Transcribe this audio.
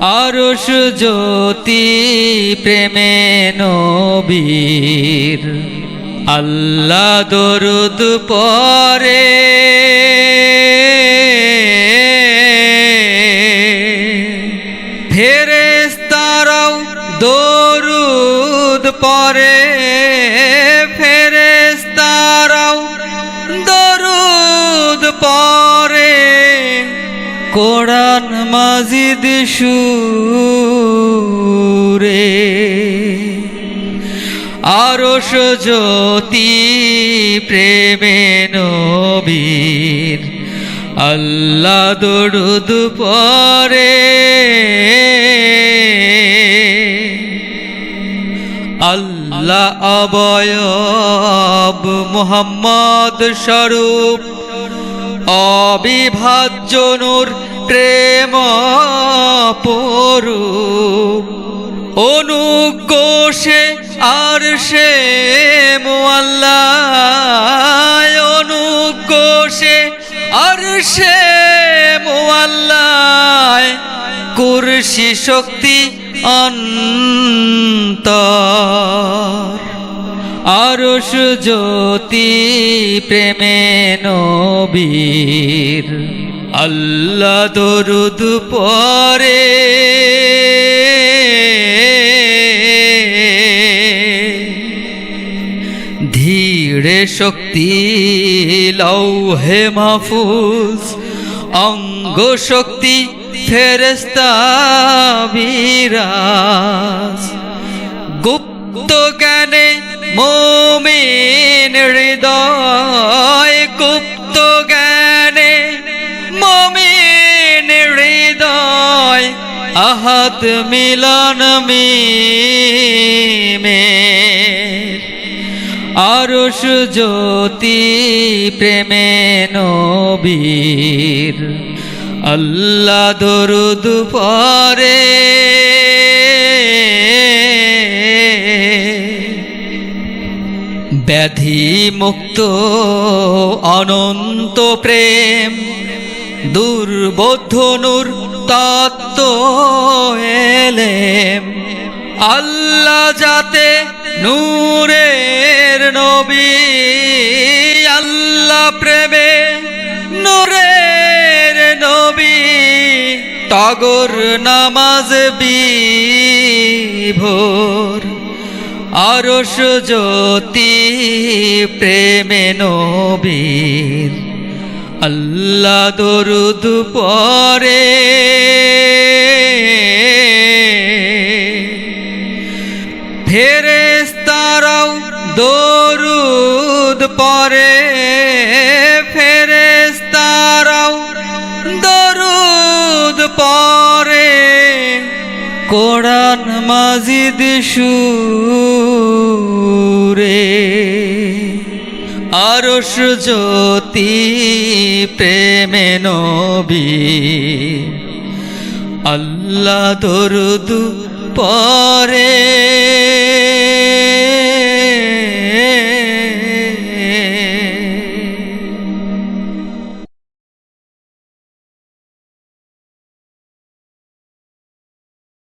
আরশ জ্যোতি প্রেমে নবীর আল্লাহ দরুদ পরে। ফেরেস্তারাও দরুদ পরে। কোরআন মাজিদ সুরে আরশ জ্যোতি প্রেমে নবীর, আল্লাহ দরুদ পরে। আল্লাহ অবয়ব মুহাম্মদ স্বরূপ, অবিভাজ্য নূর প্রেম পরূপ অনুকোষে আর সে অনুকোষে আর সে মোয়াল্লায়, কুরসি শক্তি অন্ত আরশ জ্যোতি প্রেমে নবীর আল্লাহ দরুদ পরে ধীরে শক্তি লৌহে মাহফুজ অঙ্গ শক্তি ফেরেস্তা বিরাজ গুপ্ত জ্ঞানে মোমিন আহাত মিলন মে আরশ জ্যোতি প্রেমে নবীর। আল্লাহ দরুদ পরে। ব্যাধি মুক্ত অনন্ত প্রেম। দুর্বোধ্য নূর তত্ত্ব এলেম। আল্লাহ যাতে নূরের নবী, আল্লাহ প্রেমে নূরের নবী। টগর নামাজ বিভোর, আরশ জ্যোতি প্রেমে নবীর। আল্লাহ দরুদ পরে ফেরেস্তারাও দরুদ পরে ফেরেস্তারাও দরুদ পরে কোরআন মাজিদ সুরে। আরশ জ্যোতি প্রেমে নবী। আল্লাহ দরুদ পরে